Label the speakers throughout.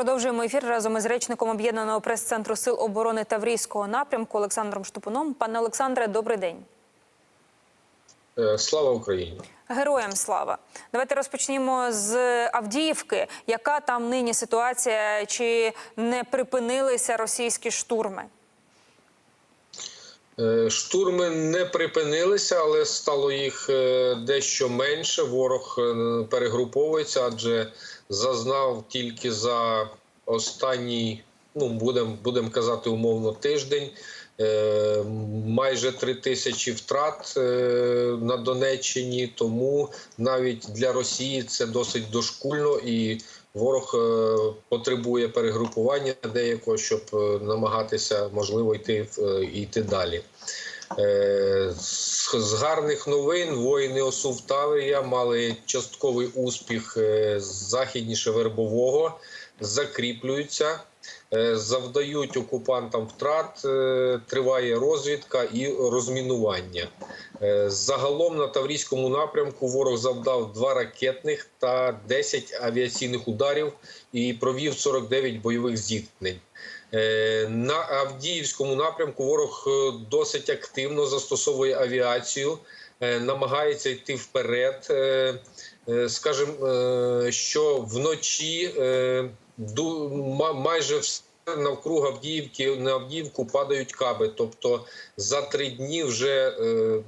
Speaker 1: Продовжуємо ефір разом із речником об'єднаного прес-центру сил оборони Таврійського напрямку Олександром Штупуном. Пане Олександре, добрий день.
Speaker 2: Е, Слава Україні!
Speaker 1: Героям слава. Давайте розпочнімо з Авдіївки. Яка там нині ситуація? Чи не припинилися російські штурми?
Speaker 2: Е, Штурми не припинилися, але стало їх е, дещо менше. Ворог е, перегруповується, адже зазнав тільки за останній, ну будемо будем казати, умовно тиждень. Майже три тисячі втрат на Донеччині, тому навіть для Росії це досить дошкульно, і ворог е, потребує перегрупування деякого, щоб е, намагатися можливо йти е, йти далі. З гарних новин воїни ОСУ в Таврія мали частковий успіх західніше вербового, закріплюються, е, завдають окупантам втрат, е, триває розвідка і розмінування. Е, Загалом на Таврійському напрямку ворог завдав два ракетних та 10 авіаційних ударів і провів 49 бойових зіткнень. На Авдіївському напрямку ворог досить активно застосовує авіацію, намагається йти вперед. Скажімо, е, що вночі майже все навкруг Авдіївки на Авдіївку падають каби. Тобто за три дні вже е,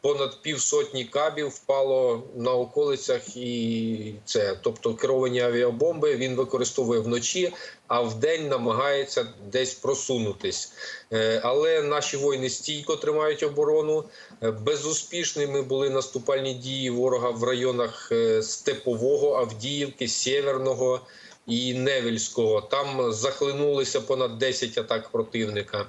Speaker 2: понад півсотні кабів впало на околицях, і це тобто керовані авіабомби він використовує вночі, а вдень намагається десь просунутись. Е, Але наші воїни стійко тримають оборону. Е, Безуспішними були наступальні дії ворога в районах Степового, Авдіївки, Сєверного і Невельського. Там захлинулися понад 10 атак противника.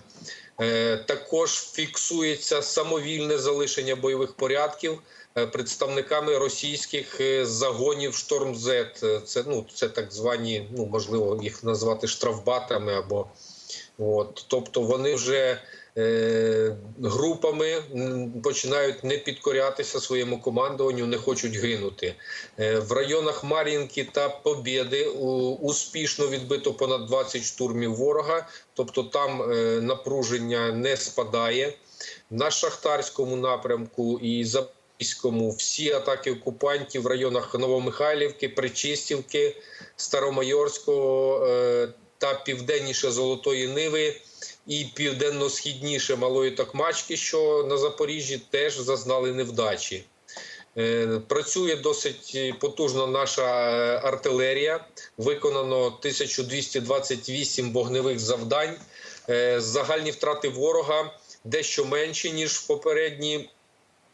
Speaker 2: Е, Також фіксується самовільне залишення бойових порядків е, представниками російських е, загонів Шторм З. Це ну це так звані, ну можливо, їх назвати штрафбатами або от, тобто вони вже е, групами починають не підкорятися своєму командуванню, не хочуть гинути. Е, В районах Мар'їнки та Побєди успішно відбито понад 20 штурмів ворога, тобто там е, напруження не спадає. На Шахтарському напрямку і Запорізькому всі атаки окупантів в районах Новомихайлівки, Причистівки, Старомайорського е, та південніше Золотої Ниви і південно-східніше Малої Токмачки, що на Запоріжжі теж зазнали невдачі. Е, Працює досить потужно наша е, артилерія. Виконано 1228 вогневих завдань. Е, Загальні втрати ворога дещо менші ніж в попередні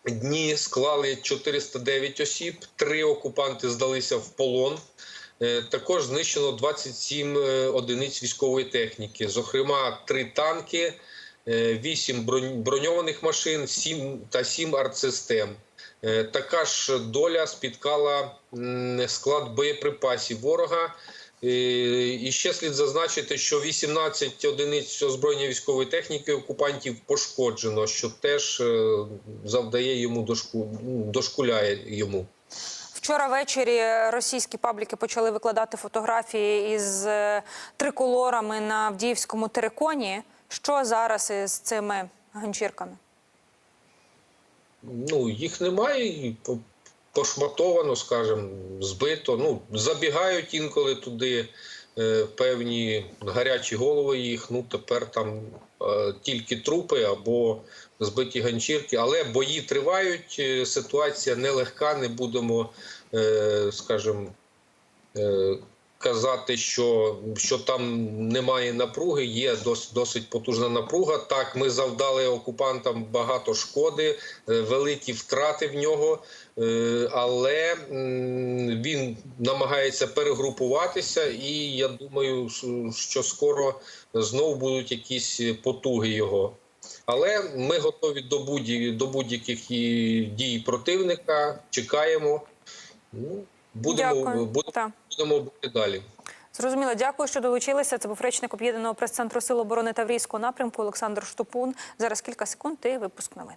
Speaker 2: дні. Склали 409 осіб. Три окупанти здалися в полон. Е, Також знищено 27 е, одиниць військової техніки, зокрема, три танки, 8 броньованих машин, 7 та 7 артсистем. Е, Така ж доля спіткала склад боєприпасів ворога. Е, І ще слід зазначити, що 18 одиниць озброєння військової техніки окупантів пошкоджено, що теж е, завдає йому дошку, дошкуляє йому.
Speaker 1: Вчора ввечері російські пабліки почали викладати фотографії із е, триколорами на Авдіївському териконі. Що зараз із цими ганчірками?
Speaker 2: ну, їх немає, пошматовано, скажімо, збито. Ну, забігають інколи туди е, певні гарячі голови їх. Ну, тепер там тільки трупи або збиті ганчірки. Але бої тривають, е, ситуація нелегка, не будемо, е, скажімо, е, казати, що, що там немає напруги, є дос, досить потужна напруга. Так, ми завдали окупантам багато шкоди, е, великі втрати в нього, е, але він намагається перегрупуватися, і я думаю, що- скоро знову будуть якісь потуги його. Але ми готові до будь- до будь-яких дій противника, чекаємо. Ну, будемо,
Speaker 1: Дякую.
Speaker 2: будемо, будемо бути далі.
Speaker 1: Зрозуміло, дякую, що долучилися. Це був речник об'єднаного прес-центру Сил оборони Таврійського напрямку Олександр Штупун. Зараз кілька секунд і випуск новин.